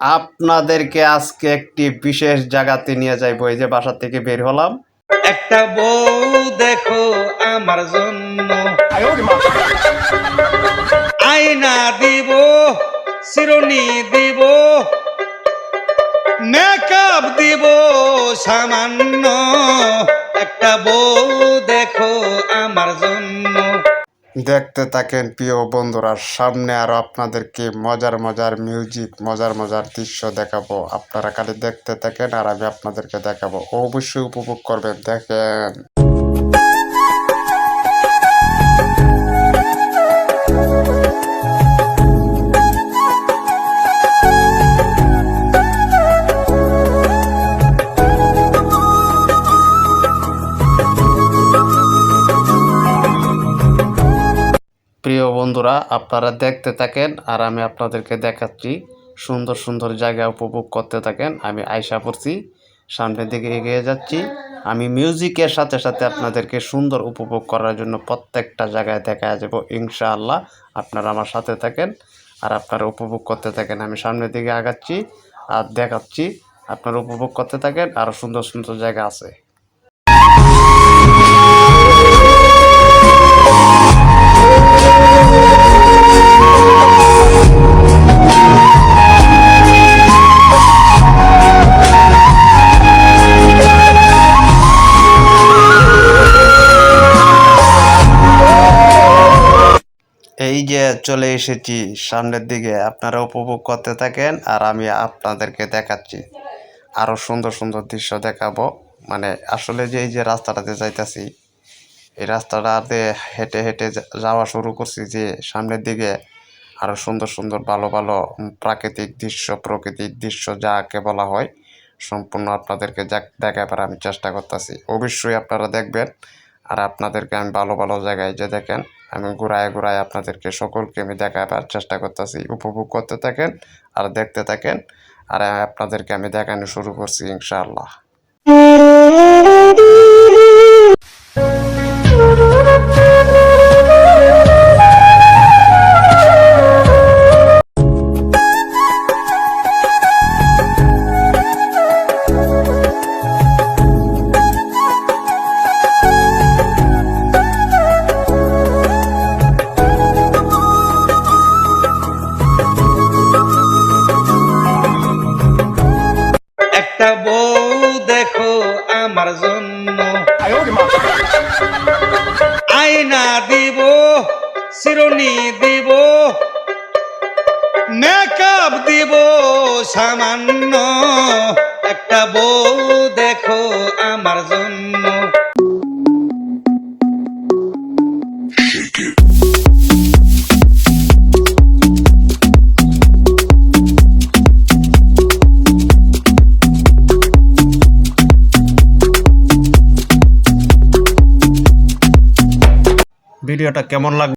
আপনাদেরকে আজকে একটি বিশেষ জায়গাতে নিয়ে যাইবো। এই যে বাসা থেকে বের হলাম। একটা বউ দেখো আমার জন্য। আয়না দিব, শিরনি দিব, মেকআপ দিব সামান্য। একটা বউ দেখো দেখতে থাকেন প্রিয় বন্ধুরা, সামনে আরও আপনাদেরকে মজার মজার মিউজিক, মজার মজার দৃশ্য দেখাবো। আপনারা খালি দেখতে থাকেন আর আমি আপনাদেরকে দেখাবো। অবশ্যই উপভোগ করবেন, দেখেন। প্রিয় বন্ধুরা, আপনারা দেখতে থাকেন আর আমি আপনাদেরকে দেখাচ্ছি। সুন্দর সুন্দর জায়গা উপভোগ করতে থাকেন। আমি আয়সা পড়ছি, সামনের দিকে এগিয়ে যাচ্ছি। আমি মিউজিকের সাথে সাথে আপনাদেরকে সুন্দর উপভোগ করার জন্য প্রত্যেকটা জায়গায় দেখা যাব, ইনশাআল্লাহ। আপনারা আমার সাথে থাকেন আর আপনারা উপভোগ করতে থাকেন। আমি সামনের দিকে আগাচ্ছি আর দেখাচ্ছি। আপনারা উপভোগ করতে থাকেন আরও সুন্দর সুন্দর জায়গা আছে। এই যে চলে এসেছি, সামনের দিকে আপনারা উপভোগ করতে থাকেন আর আমি আপনাদেরকে দেখাচ্ছি। আরও সুন্দর সুন্দর দৃশ্য দেখাবো। মানে আসলে যে এই যে রাস্তাটাতে যাইতাছি, এই রাস্তাটাতে হেঁটে হেঁটে যাওয়া শুরু করছি যে সামনের দিকে আরও সুন্দর সুন্দর ভালো ভালো প্রাকৃতিক দৃশ্য, প্রকৃতিক দৃশ্য যাকে বলা হয়, সম্পূর্ণ আপনাদেরকে দেখাবার আমি চেষ্টা করতেছি। অবশ্যই আপনারা দেখবেন। আর আপনাদেরকে আমি ভালো ভালো জায়গায় যে দেখেন, আমি ঘুরায় ঘুরায় আপনাদেরকে সকলকে আমি দেখাবার চেষ্টা করতেছি, উপভোগ করতে থাকেন আর দেখতে থাকেন। আর আপনাদেরকে আমি দেখানো শুরু করছি ইনশাআল্লাহ। একটা বউ দেখো আমার জন্য আয়না দিব শিরনি দিব মেকআপ দিব সামান্য একটা বউ। ভিডিওটা কেমন লাগবে